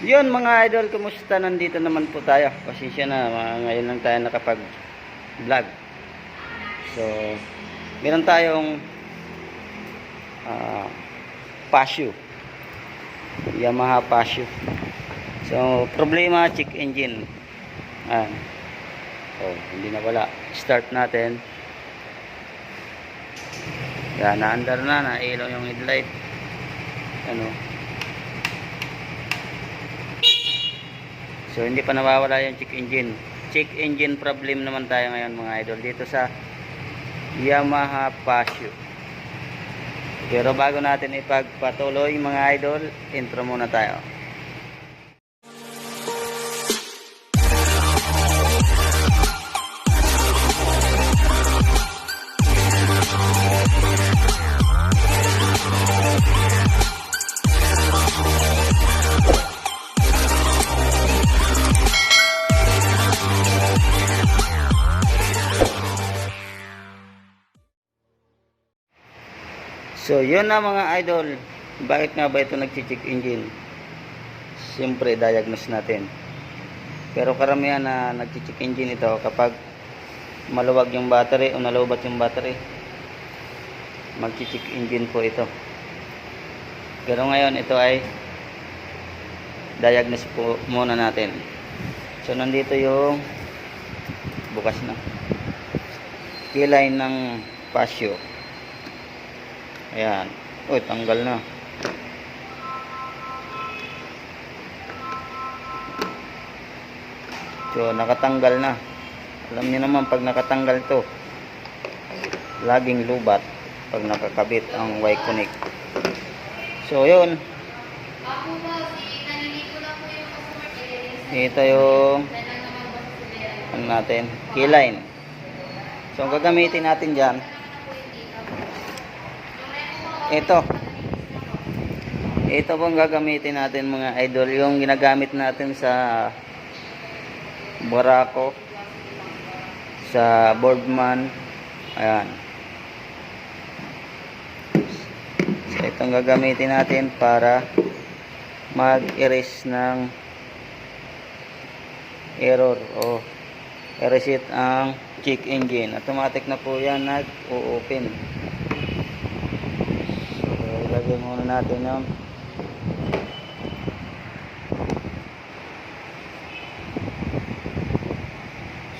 Yun mga idol, kumusta? Nandito naman po tayo. Pasensya na, ngayon lang tayo nakapag-vlog. So, meron tayong ah Pasio. Yamaha Pasio. So, problema, check engine. Ayan. Oh, hindi na wala. Start natin. Yan, naandar na, nailaw yung headlight. Ano? So hindi pa nawawala yung check engine. Check engine problem naman tayo ngayon mga idol dito sa Yamaha Pasio. Pero bago natin ipagpatuloy mga idol, intro muna tayo. So yun na mga idol. Bakit nga ba ito nag-check engine? Siyempre diagnose natin. Pero karamihan na nag-check engine ito kapag maluwag yung battery o nalubat yung battery. Mag-check engine po ito. Pero ngayon ito ay diagnose po muna natin. So nandito yung bukas na kilay ng pasyo. Ayan. Uy, tanggal na. So, nakatanggal na. Alam niyo naman, pag nakatanggal to, laging lubat pag nakakabit ang Y-Connect. So, yun. Ito yung sila? ano natin, keyline. So, ang gagamitin natin dyan, ito. Ito pong gagamitin natin mga idol, yung ginagamit natin sa Barako, sa Boardman, ayan. So, itong gagamitin natin para mag-erase ng error o reset ang check engine. Automatic na po yan nag-o-open. So, ilagay muna natin yung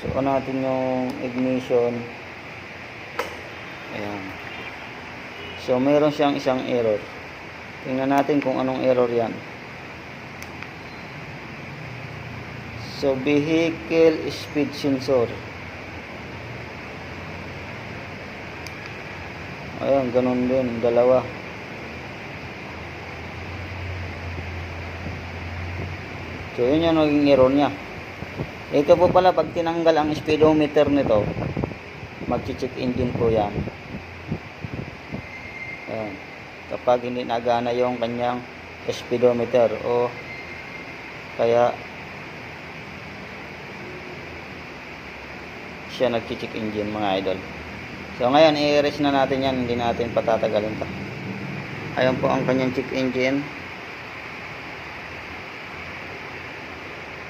So, on natin yung ignition. Ayan. So, meron siyang isang error. Tingnan natin kung anong error yan. So, vehicle speed sensor. Ayan, ganun din. Dalawa. So, yun yung naging error niya. Ito po pala, pag tinanggal ang speedometer nito, mag-check engine po yan. Ayan. Kapag hindi nagana yung kanyang speedometer o kaya siya nag-check engine mga idol. So ngayon, i-erase na natin yan. Hindi natin patatagalin pa. Ayan po ang kanyang check engine.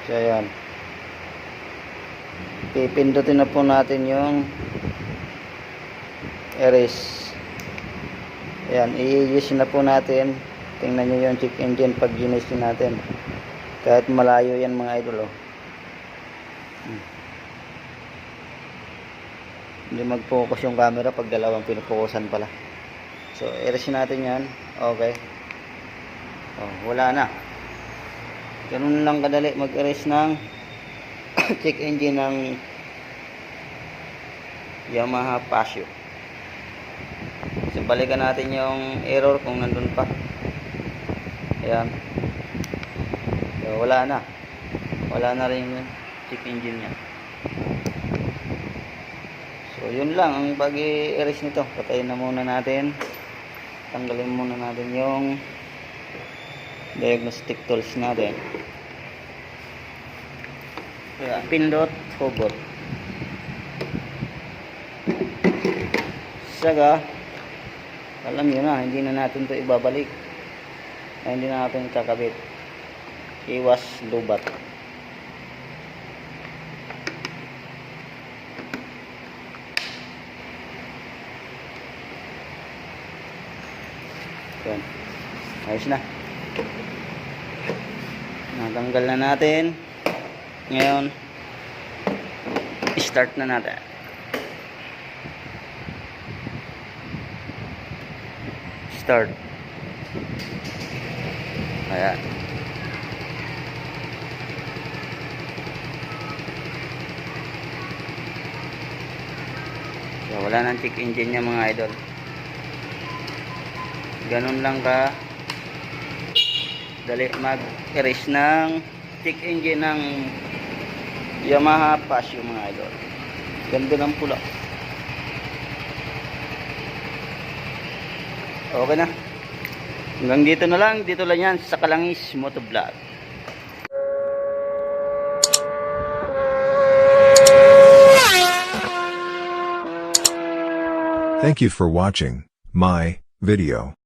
So ayan. Pipindutin na po natin yung erase. Ayan, i-use na po natin. Tingnan nyo yung check engine pag ginis natin. Kahit malayo yan mga idol oh. Hmm. Hindi mag-focus yung camera pag dalawang pinufokusan pala. So, erase natin yan. Okay. Oh, wala na. Ganun lang kadali mag-erase ng check engine ng Yamaha Pasio. So, natin yung error kung nandun pa. Ayan. So, wala na. Wala na rin yung check engine niya. So, yun lang ang pag-i-erase nito. Patayin na muna natin. Tanggalin muna natin yung diagnostic tools natin. Kaya, pindot, hover. Saga, alam nyo na, hindi na natin to ibabalik. Ay, hindi na natin kakabit. iwas lubat. Ayos na. Natanggal na natin. Ngayon, start na natin. Start. Ayan. So, wala nang check engine niya mga idol. Ganun lang ka dali mag-erase ng check engine ng Yamaha Pasio mga idol. Ganda ng pula. Okay na. Hanggang dito na lang. Dito lang yan sa Kalangis Motovlog. Thank you for watching my video.